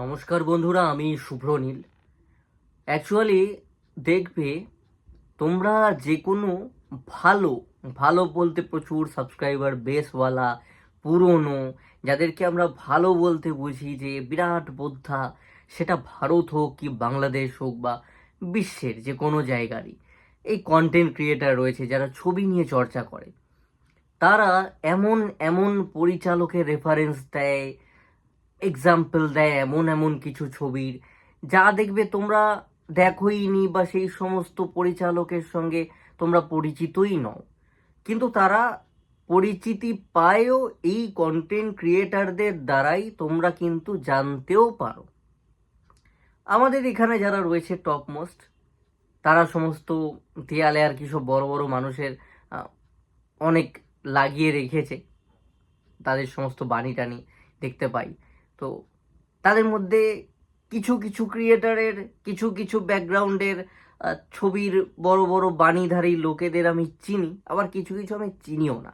নমস্কার বন্ধুরা, আমি শুভ্রনীল অ্যাকচুয়ালি দেখবে তোমরা যে কোনো ভালো ভালো বলতে প্রচুর সাবস্ক্রাইবার বেসওয়ালা পুরনো, যাদেরকে আমরা ভালো বলতে বুঝি যে বিরাট বোদ্ধা, সেটা ভারত হোক কি বাংলাদেশ হোক বা বিশ্বের যে কোনো জায়গারই এই কন্টেন্ট ক্রিয়েটার রয়েছে, যারা ছবি নিয়ে চর্চা করে। তারা এমন এমন পরিচালকের রেফারেন্স দেয় এক্সাম্পল দেয় এমন এমন কিছু ছবির, যা দেখবে তোমরা দেখোই নি বা সেই সমস্ত পরিচালকের সঙ্গে তোমরা পরিচিতই নও। কিন্তু তারা পরিচিতি পায়ও এই কন্টেন্ট ক্রিয়েটারদের দ্বারাই তোমরা কিন্তু জানতেও পারো। আমাদের এখানে যারা রয়েছে টপ মোস্ট তারা সমস্ত দেয়ালে আর কি সব বড় বড় মানুষের অনেক লাগিয়ে রেখেছে। তাদের সমস্ত বাণী টানি দেখতে পাই। তো তাদের মধ্যে কিছু কিছু ক্রিয়েটারের কিছু কিছু ব্যাকগ্রাউন্ডের ছবির বড় বড় বাণীধারী লোকেদের আমি চিনি, আবার কিছু কিছু আমি চিনিও না।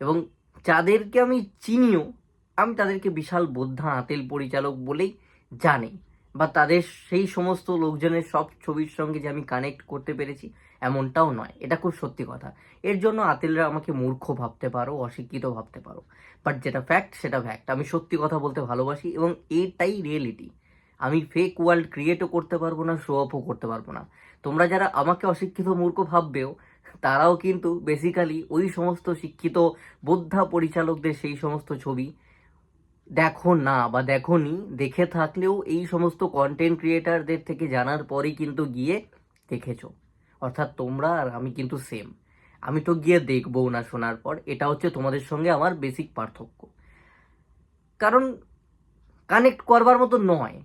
এবং যাদেরকে আমি চিনিও, আমি তাদেরকে বিশাল বোদ্ধা আতেল পরিচালক বলেই জানি। বা তাদের সেই সমস্ত লোকজনের সব ছবির সঙ্গে যে আমি কানেক্ট করতে পেরেছি এমনটাও নয়। এটা খুব সত্যি কথা। এর জন্য আতিলরা আমাকে মূর্খ ভাবতে পারো, অশিক্ষিত ভাবতে পারো। বাট যেটা ফ্যাক্ট সেটা ফ্যাক্ট আমি সত্যি কথা বলতে ভালোবাসি এবং এটাই রিয়েলিটি আমি ফেক ওয়ার্ল্ড ক্রিয়েটও করতে পারব না শো অফও করতে পারব না। তোমরা যারা আমাকে অশিক্ষিত মূর্খ ভাববেও, তারাও কিন্তু বেসিক্যালি ওই সমস্ত শিক্ষিত বোদ্ধা পরিচালকদের সেই সমস্ত ছবি দেখো না বা দেখো নি, দেখে থাকলেও এই সমস্ত কন্টেন্ট ক্রিয়েটারদের থেকে জানার পরেই কিন্তু গিয়ে দেখেছ। অর্থাৎ তোমরা আর আমি কিন্তু সেম আমি তো গিয়ে দেখব না শোনার পর, এটা হচ্ছে তোমাদের সঙ্গে আমার বেসিক পার্থক্য। কারণ কানেক্ট করবার মতো নয়।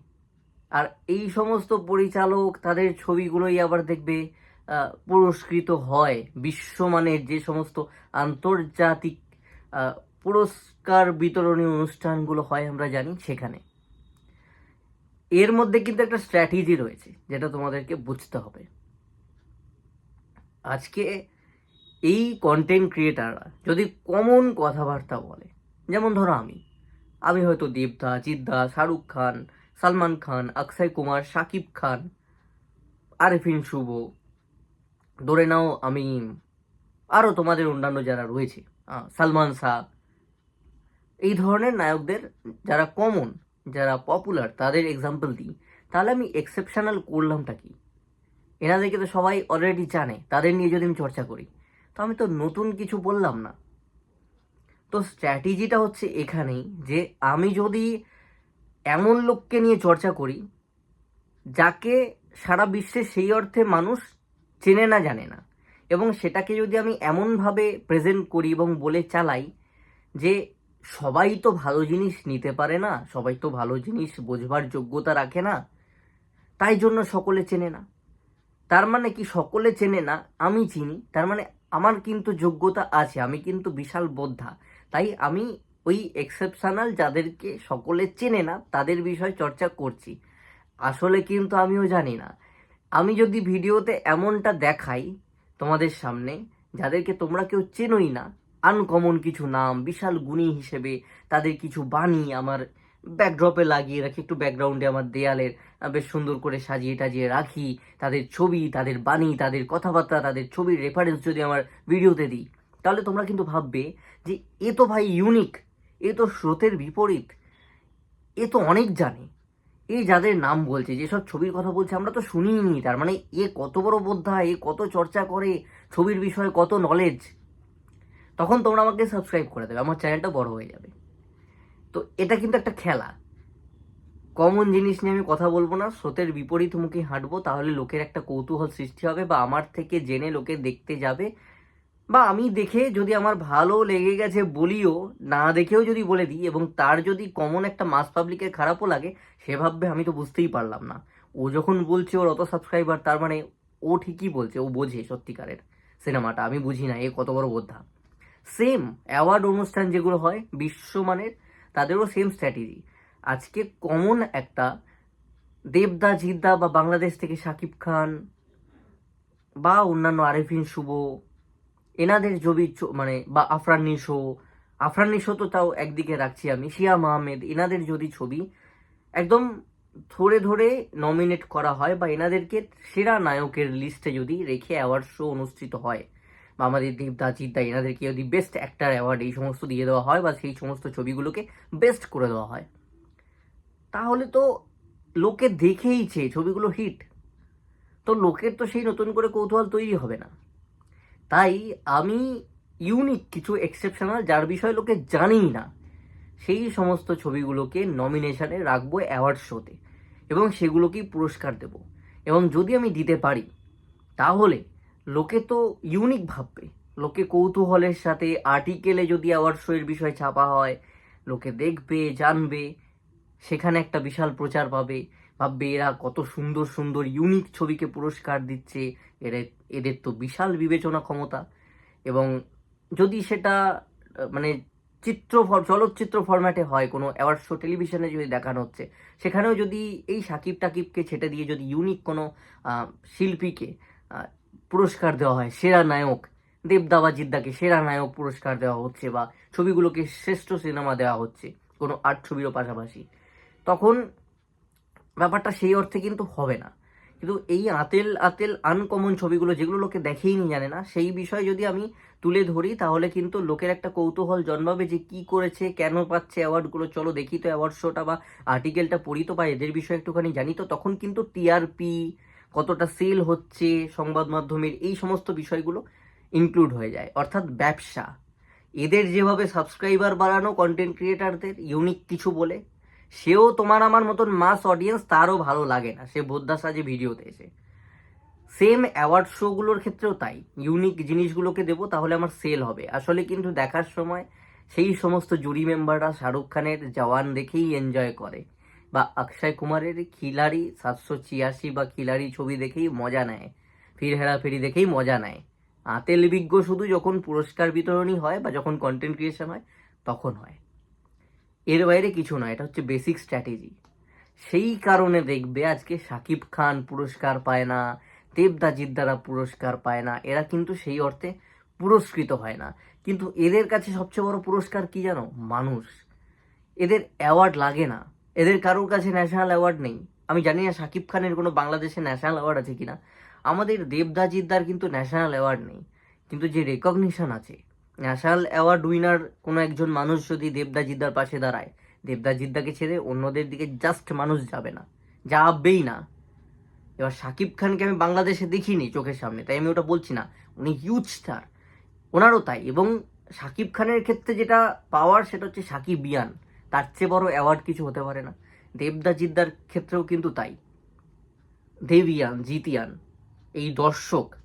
আর এই সমস্ত পরিচালক তাদের ছবিগুলোই আবার দেখবে পুরস্কৃত হয়। বিশ্বমানের যে সমস্ত আন্তর্জাতিক পুরস্কার বিতরণী অনুষ্ঠানগুলো হয় আমরা জানি সেখানে। এর মধ্যে কিন্তু একটা স্ট্র্যাটেজি রয়েছে, যেটা তোমাদেরকে বুঝতে হবে। আজকে এই কন্টেন্ট ক্রিয়েটাররা যদি কমন কথাবার্তা বলে, যেমন ধরো আমি আমি হয়তো দেবদা জিদ্দা শাহরুখ খান, সালমান খান, অক্ষয় কুমার শাকিব খান, আরেফিন শুভ, ধরে নাও আমি আরও তোমাদের অন্যান্য যারা রয়েছে সালমান শাহ এই ধরনের নায়কদের যারা কমন যারা পপুলার তাদের এক্সাম্পল দিই, তাহলে আমি এক্সেপশনাল করলামটা কি? এনাদেরকে তো সবাই অলরেডি জানে, তাদের নিয়ে যদি আমি চর্চা করি। তো আমি তো নতুন কিছু বললাম না। তো স্ট্র্যাটেজিটা হচ্ছে এখানেই যে আমি যদি এমন লোককে নিয়ে চর্চা করি, যাকে সারা বিশ্বে সেই অর্থে মানুষ চেনে না, জানে না, এবং সেটাকে যদি আমি এমনভাবে প্রেজেন্ট করি এবং বলে চালাই যে সবাই তো ভালো জিনিস নিতে পারে না, সবাই তো ভালো জিনিস বোঝবার যোগ্যতা রাখে না, তাই জন্য সকলে চেনে না। তার মানে কি সকলে চেনে না? আমি চিনি। তার মানে আমার কিন্তু যোগ্যতা আছে, আমি কিন্তু বিশাল বোদ্ধা। তাই আমি ওই এক্সেপশনাল যাদেরকে সকলে চেনে না, তাদের বিষয়ে চর্চা করছি। আসলে কিন্তু আমিও জানি না। আমি যদি ভিডিওতে এমনটা দেখাই তোমাদের সামনে, যাদেরকে তোমরা কেউ চেনোই না আনকমন কিছু নাম, বিশাল গুণী হিসেবে তাদের কিছু বাণী আমার ব্যাকড্রপে লাগিয়ে রাখি, একটু ব্যাকগ্রাউন্ডে আমার দেয়ালের বেশ সুন্দর করে সাজিয়ে টাজিয়ে রাখি। তাদের ছবি, তাদের বাণী, তাদের কথাবার্তা, তাদের ছবির রেফারেন্স যদি আমার ভিডিওতে দিই, তাহলে তোমরা কিন্তু ভাববে যে, এ তো ভাই ইউনিক এ তো স্রোতের বিপরীত, এ তো অনেক জানে। এই যাদের নাম বলছে যেসব ছবির কথা বলছে, আমরা তো শুনিনি। তার মানে এ কত বড় বোদ্ধা, এ কত চর্চা করে, ছবির বিষয়ে কত নলেজ তখন তোমরা আমাকে সাবস্ক্রাইব করে দেবে, আমার চ্যানেলটা বড় হয়ে যাবে। তো এটা কিন্তু একটা খেলা। কমন জিনিস নিয়ে আমি কথা বলব না, স্রোতের বিপরীত মুখে হাঁটবো, তাহলে লোকের একটা কৌতূহল সৃষ্টি হবে বা আমার থেকে জেনে লোকে দেখতে যাবে। বা আমি দেখে যদি আমার ভালো লেগে গেছে বলিও, না দেখেও যদি বলে দিই এবং তার যদি কমন একটা মাস পাবলিকের খারাপও লাগে, সে ভাববে আমি তো বুঝতেই পারলাম না। ও যখন বলছে ওর অত সাবস্ক্রাইবার তার মানে ও ঠিকই বলছে, ও বোঝে সত্যিকারের সিনেমাটা, আমি বুঝি না, এ কত বড় বোদ্ধা। সেম অ্যাওয়ার্ড অনুষ্ঠান যেগুলো হয়, বিশ্বমানের তাদেরও সেম স্ট্র্যাটেজি আজকে কমন একটা দেবদা, জিদ্দা বা বাংলাদেশ থেকে শাকিব খান বা অন্যান্য আরেফিন শুভ, এনাদের চ- মানে বা আফরান নিশো আফরান নিশো তো তাও একদিকে রাখছি আমি, শিয়া মাহমেদ, এনাদের যদি ছবি একদম ধরে ধরে নমিনেট করা হয় বা এনাদেরকে সেরা নায়কের লিস্টে যদি রেখে অ্যাওয়ার্ড শো অনুষ্ঠিত হয় আমাদের দেবদা জিদ্দা এনাদেরকে যদি বেস্ট অ্যাক্টার অ্যাওয়ার্ড এই সমস্ত দিয়ে দেওয়া হয় বা সেই সমস্ত ছবিগুলোকে বেস্ট করে দেওয়া হয়। তাহলে তো লোকে দেখেইছে ছবিগুলো হিট তো লোকের তো সেই নতুন করে কৌতূহল তৈরি হবে না। তাই আমি ইউনিক কিছু এক্সেপশনাল যার বিষয়ে লোকে জানেই না, সেই সমস্ত ছবিগুলোকে নমিনেশনে রাখব অ্যাওয়ার্ড শোতে এবং সেগুলোকেই পুরস্কার দেব। এবং যদি আমি দিতে পারি, তাহলে লোকে তো ইউনিক ভাববে। লোকে কৌতূহলের সাথে আর্টিকেলে যদি অ্যাওয়ার্ড শো এর বিষয়ে ছাপা হয়, লোকে দেখবে, জানবে, সেখানে একটা বিশাল প্রচার পাবে। ভাববে এরা কত সুন্দর সুন্দর ইউনিক ছবিকে পুরস্কার দিচ্ছে, এরা, এদের তো বিশাল বিবেচনা ক্ষমতা। এবং যদি সেটা মানে চিত্র চলচ্চিত্র ফরম্যাটে হয়, কোনো অ্যাওয়ার্ড শো টেলিভিশনে যদি দেখানো হচ্ছে, সেখানেও যদি এই সাকিব টাকিবকে ছেটে দিয়ে যদি ইউনিক কোনো শিল্পীকে পুরস্কার দেওয়া হয়। সেরা নায়ক দেবদাবা জিদ্দাকে সেরা নায়ক পুরস্কার দেওয়া হচ্ছে বা ছবিগুলোকে শ্রেষ্ঠ সিনেমা দেওয়া হচ্ছে, কোনো আর্ট ছবিরও পাশাপাশি। তখন ব্যাপারটা সেই অর্থে কিন্তু হবে না। কিন্তু এই আতেল আতেল আনকমন ছবিগুলো যেগুলো লোকে দেখেই নি জানে না, সেই বিষয়ে যদি আমি তুলে ধরি, তাহলে কিন্তু লোকের একটা কৌতূহল জন্মাবে যে কি করেছে, কেন পাচ্ছে অ্যাওয়ার্ডগুলো চলো দেখি তো অ্যাওয়ার্ড শোটা বা আর্টিকেলটা পড়ি তো বা এদের বিষয়ে একটুখানি জানি তো। তখন কিন্তু টিআরপি কতটা সেল হচ্ছে সংবাদ মাধ্যমের, এই সমস্ত বিষয়গুলো ইনক্লুড হয়ে যায়। অর্থাৎ ব্যবসা। এদের যেভাবে সাবস্ক্রাইবার বাড়ানো কন্টেন্ট ক্রিয়েটারদের ইউনিক কিছু বলে, সেও তোমার আমার মতন মাস অডিয়েন্স তারও ভালো লাগে না, সে বোদ্ধা সাজে ভিডিওতে এসে। সেম অ্যাওয়ার্ড শোগুলোর ক্ষেত্রেও তাই। ইউনিক জিনিসগুলোকে দেবো, তাহলে আমার সেল হবে। আসলে কিন্তু দেখার সময় সেই সমস্ত জুরি মেম্বাররা শাহরুখ খানের জওয়ান দেখেই এনজয় করে। বা অক্ষয় কুমারের খিলাড়ি সাতশো ছিয়াশি বা খিলাড়ি ছবি দেখেই মজা নেয়, ফির হেরাফেরি দেখেই মজা নেয়। আতেল বিজ্ঞ শুধু যখন পুরস্কার বিতরণী হয় বা যখন কন্টেন্ট ক্রিয়েশন হয়, তখন হয়। এর বাইরে কিছু নয়, এটা হচ্ছে বেসিক স্ট্র্যাটেজি সেই কারণে দেখবে আজকে শাকিব খান পুরস্কার পায় না দেবদা জিদ্দারা পুরস্কার পায় না, এরা কিন্তু সেই অর্থে পুরস্কৃত হয় না। কিন্তু এদের কাছে সবচেয়ে বড় পুরস্কার কি জানো? মানুষ। এদের অ্যাওয়ার্ড লাগে না। এদের কারোর কাছে ন্যাশনাল অ্যাওয়ার্ড নেই। আমি জানি না শাকিব খানের কোনো বাংলাদেশে ন্যাশনাল অ্যাওয়ার্ড আছে কিনা। আমাদের দেবদা জিদ্দার কিন্তু ন্যাশনাল অ্যাওয়ার্ড নেই। কিন্তু যে রেকগনিশন আছে ন্যাশনাল অ্যাওয়ার্ড উইনার কোনো একজন মানুষ যদি দেবদা জিদ্দার পাশে দাঁড়ায়, দেবদা জিদ্দাকে ছেড়ে অন্যদের দিকে জাস্ট মানুষ যাবে না, যাবেই না। এবার সাকিব খানকে আমি বাংলাদেশে দেখিনি চোখের সামনে, তাই আমি ওটা বলছি না। উনি হিউজ স্টার ওনারও তাই এবং শাকিব খানের ক্ষেত্রে যেটা পাওয়ার সেটা হচ্ছে সাকিব ইয়ান। তার চেয়ে বড় অ্যাওয়ার্ড কিছু হতে পারে না। দেবদা জিদ্দার ক্ষেত্রেও কিন্তু তাই। দেবিয়ান, জিতিয়ান, এই দর্শক,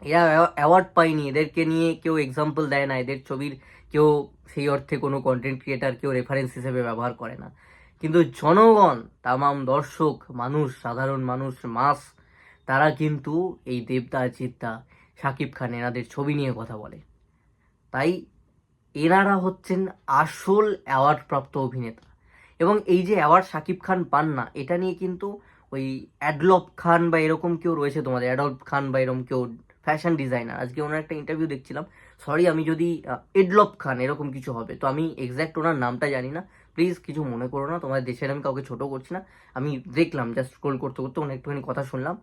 এরা অ্যাওয়ার্ড পায়নি। এদেরকে নিয়ে কেউ এক্সাম্পল দেয় না। এদের ছবির কেউ সেই অর্থে কোনো কন্টেন্ট ক্রিয়েটার কেউ রেফারেন্স হিসেবে ব্যবহার করে না। কিন্তু জনগণ, তামাম দর্শক, মানুষ, সাধারণ মানুষ মাস তারা কিন্তু এই দেবদা, জিদ্দা, শাকিব খান এনাদের ছবি নিয়ে কথা বলে। তাই এনারা হচ্ছেন আসল অ্যাওয়ার্ড প্রাপ্ত অভিনেতা। এবং এই যে অ্যাওয়ার্ড শাকিব খান পান না, এটা নিয়ে কিন্তু ওই অ্যাডলপ খান বা এরকম কেউ রয়েছে তোমাদের অ্যাডলপ খান বা এরকম কেউ ফ্যাশন ডিজাইনার আজকে ওনার একটা ইন্টারভিউ দেখছিলাম। সরি আমি যদি এডলপ খান এরকম কিছু হবে, তো আমি এক্স্যাক্ট ওনার নামটা জানি না। প্লিজ কিছু মনে করো না তোমার দেশের আমি কাউকে ছোট করছি না। আমি দেখলাম জাস্ট স্ক্রোল করতে করতে ওনার একটুখানি কথা শুনলাম।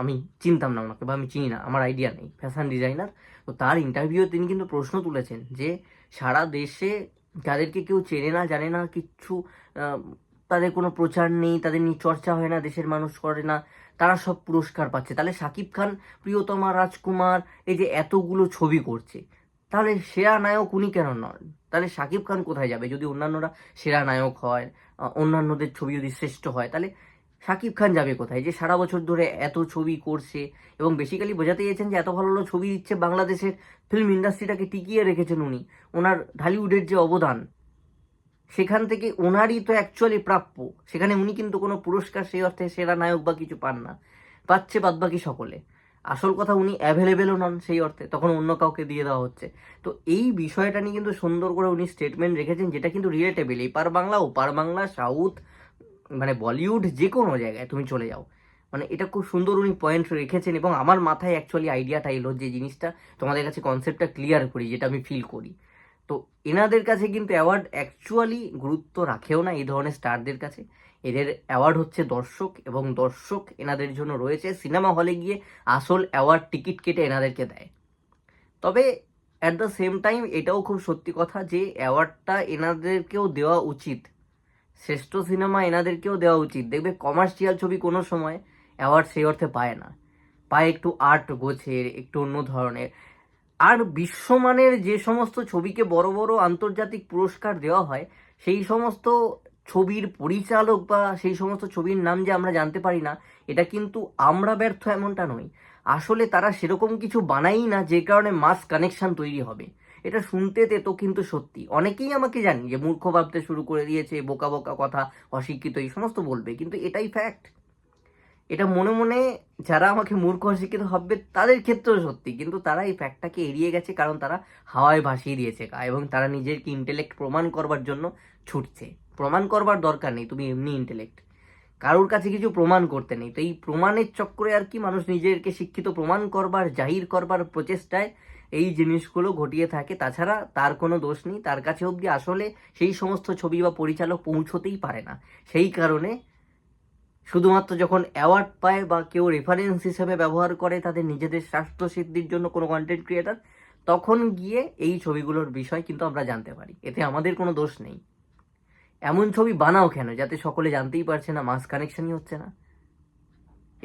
আমি চিনতাম না ওনাকে বা আমি চিনি না, আমার আইডিয়া নেই। ফ্যাশন ডিজাইনার তো তার ইন্টারভিউ তিনি কিন্তু প্রশ্ন তুলেছেন যে, সারা দেশে যাদেরকে কেউ চেনে না, জানে না, কিচ্ছু তাদের কোনো প্রচার নেই, তাদের নিয়ে চর্চা হয় না, দেশের মানুষ করে না, তারা সব পুরস্কার পাচ্ছে। তাহলে শাকিব খান, প্রিয়তমা রাজকুমার, এই যে এতগুলো ছবি করছে, তাহলে সেরা নায়ক উনি কেন নন? তাহলে শাকিব খান কোথায় যাবে? যদি অন্যান্যরা সেরা নায়ক হয় অন্যান্যদের ছবি যদি শ্রেষ্ঠ হয়, তাহলে শাকিব খান যাবে কোথায়? যে সারা বছর ধরে এত ছবি করছে এবং বেসিক্যালি বোঝাতে চেয়েছেন যে এত ভালো ভালো ছবি দিচ্ছে বাংলাদেশের ফিল্ম ইন্ডাস্ট্রিটাকে টিকিয়ে রেখেছেন উনি। ওনার ঢালিউডের যে অবদান, সেখান থেকে ওনারই তো অ্যাকচুয়ালি প্রাপ্য। সেখানে উনি কিন্তু কোনো পুরস্কার সেই অর্থে সেরা নায়ক বা কিছু পান না। পাচ্ছে বাদবাকি সকলে। আসল কথা উনি অ্যাভেলেবেলও নন সেই অর্থে, তখন অন্য কাউকে দিয়ে দেওয়া হচ্ছে। তো এই বিষয়টা নিয়ে কিন্তু সুন্দর করে উনি স্টেটমেন্ট রেখেছেন, যেটা কিন্তু রিলেটেবল পার বাংলা ওপার বাংলা সাউথ মানে বলিউড যে কোনো জায়গায় তুমি চলে যাও। মানে এটা খুব সুন্দর উনি পয়েন্ট রেখেছেন এবং আমার মাথায় অ্যাকচুয়ালি আইডিয়াটা এলো যে জিনিসটা তোমাদের কাছে কনসেপ্টটা ক্লিয়ার করি, যেটা আমি ফিল করি। তো এনাদের কাছে কিন্তু অ্যাওয়ার্ড অ্যাকচুয়ালি গুরুত্ব রাখেও না এই ধরনের স্টারদের কাছে। এদের অ্যাওয়ার্ড হচ্ছে দর্শক এবং দর্শক এনাদের জন্য রয়েছে। সিনেমা হলে গিয়ে আসল অ্যাওয়ার্ড টিকিট কেটে এনাদেরকে দেয়। তবে অ্যাট দ্য সেম টাইম এটাও খুব সত্যি কথা যে অ্যাওয়ার্ডটা এনাদেরকেও দেওয়া উচিত। শ্রেষ্ঠ সিনেমা এনাদেরকেও দেওয়া উচিত। দেখবে কমার্শিয়াল ছবি কোনো সময় অ্যাওয়ার্ড সেই অর্থে পায় না। পায় একটু আর্ট গোছের, একটু অন্য ধরনের। আর বিশ্বমানের যে সমস্ত ছবিকে বড় বড় আন্তর্জাতিক পুরস্কার দেওয়া হয়, সেই সমস্ত ছবির পরিচালক বা সেই সমস্ত ছবির নাম যে আমরা জানতে পারি না, এটা কিন্তু আমরা ব্যর্থ এমনটা নয় আসলে তারা সেরকম কিছু বানাই না যে কারণে মাস কানেকশন তৈরি হবে। এটা শুনতে তেতো কিন্তু সত্যি। অনেকেই আমাকে জানি যে মূর্খ ভাবতে শুরু করে দিয়েছে, বোকা বোকা কথা, অশিক্ষিত, এই সমস্ত বলবে। কিন্তু এটাই ফ্যাক্ট এটা মনে মনে যারা আমাকে মূর্খ, অশিক্ষিত ভাববে, তাদের ক্ষেত্রেও সত্যি। কিন্তু তারা এই ফ্যাক্টটাকে এড়িয়ে গেছে কারণ তারা হাওয়ায় ভাসিয়ে দিয়েছে এবং তারা নিজেকে ইন্টেলেক্ট প্রমাণ করবার জন্য ছুটছে। প্রমাণ করবার দরকার নেই, তুমি এমনি ইন্টেলেক্ট কারোর কাছে কিছু প্রমাণ করতে নেই। তো এই প্রমাণের চক্করে আর কি মানুষ নিজেকে শিক্ষিত, প্রমাণ করবার, জাহির করবার প্রচেষ্টায় এই জিনিসগুলো ঘটিয়ে থাকে। তাছাড়া তার কোনো দোষ নেই। তার কাছে অবধি আসলে সেই সমস্ত ছবি বা পরিচালক পৌঁছতেই পারে না। সেই কারণে শুধুমাত্র যখন অ্যাওয়ার্ড পায় বা কেউ রেফারেন্স হিসেবে ব্যবহার করে তাদের নিজেদের স্বাস্থ্য সিদ্ধির জন্য কোনো কন্টেন্ট ক্রিয়েটার তখন গিয়ে এই ছবিগুলোর বিষয় কিন্তু আমরা জানতে পারি। এতে আমাদের কোনো দোষ নেই। এমন ছবি বানাও কেন? যাতে সকলে জানতেই পারছে না মাস কানেকশনই হচ্ছে না।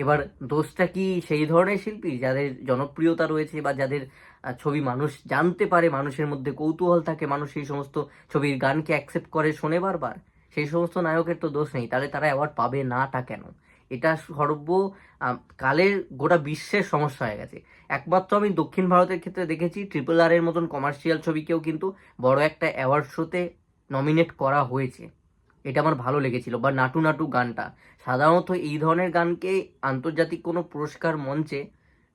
এবার দোষটা কি সেই ধরনের শিল্পী? যাদের জনপ্রিয়তা রয়েছে বা যাদের ছবি মানুষ জানতে পারে, মানুষের মধ্যে কৌতূহল থাকে, মানুষ সেই সমস্ত ছবির গানকে অ্যাকসেপ্ট করে শোনে বারবার, সেই সমস্ত নায়কের তো দোষ নেই। তাহলে তারা অ্যাওয়ার্ড পাবে না তা কেন? এটা সর্ব কালের গোটা বিশ্বের সমস্যা হয়ে গেছে। একমাত্র আমি দক্ষিণ ভারতের ক্ষেত্রে দেখেছি ট্রিপল আর এর মতন কমার্শিয়াল ছবিকেও কিন্তু বড় একটা অ্যাওয়ার্ড শোতে নমিনেট করা হয়েছে। এটা আমার ভালো লেগেছিল, বা নাটু নাটু গানটা। সাধারণত এই ধরনের গানকে আন্তর্জাতিক কোনো পুরস্কার মঞ্চে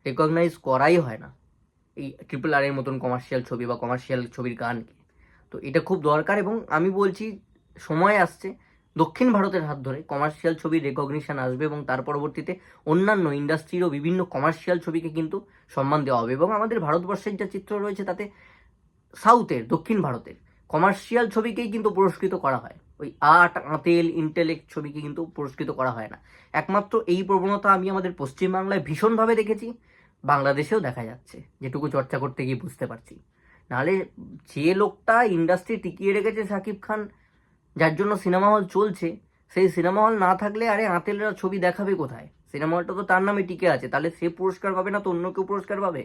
রেকগনাইজ করাই হয় না, এই ট্রিপল আর এর মতন কমার্শিয়াল ছবি বা কমার্শিয়াল ছবির গানকে। তো এটা খুব দরকার এবং আমি বলছি, সময় আসছে, দক্ষিণ ভারতের হাত ধরে কমার্শিয়াল ছবির রেকগনিশন আসবে এবং তার পরবর্তীতে অন্যান্য ইন্ডাস্ট্রিরও বিভিন্ন কমার্শিয়াল ছবিকে কিন্তু সম্মান দেওয়া হবে এবং আমাদের ভারতবর্ষের যা চিত্র রয়েছে তাতে সাউথের দক্ষিণ ভারতের কমার্শিয়াল ছবিকেই কিন্তু পুরস্কৃত করা হয়। ওই আর্ট আঁতেল ইন্টেলেক্ট ছবিকে কিন্তু পুরস্কৃত করা হয় না। একমাত্র এই প্রবণতা আমি আমাদের পশ্চিমবাংলায় ভীষণভাবে দেখেছি, বাংলাদেশেও দেখা যাচ্ছে, যেটুকু চর্চা করতে গিয়ে বুঝতে পারছি। নাহলে যে লোকটা ইন্ডাস্ট্রি টিকিয়ে রেখেছে শাকিব খান, যার জন্য সিনেমা হল চলছে, সেই সিনেমা হল না থাকলে আরে আঁতেলরা ছবি দেখাবে কোথায়? সিনেমা হলটা তো তার নামে টিকে আছে, তাহলে সে পুরস্কার পাবে না তো অন্য কেউ পুরস্কার পাবে?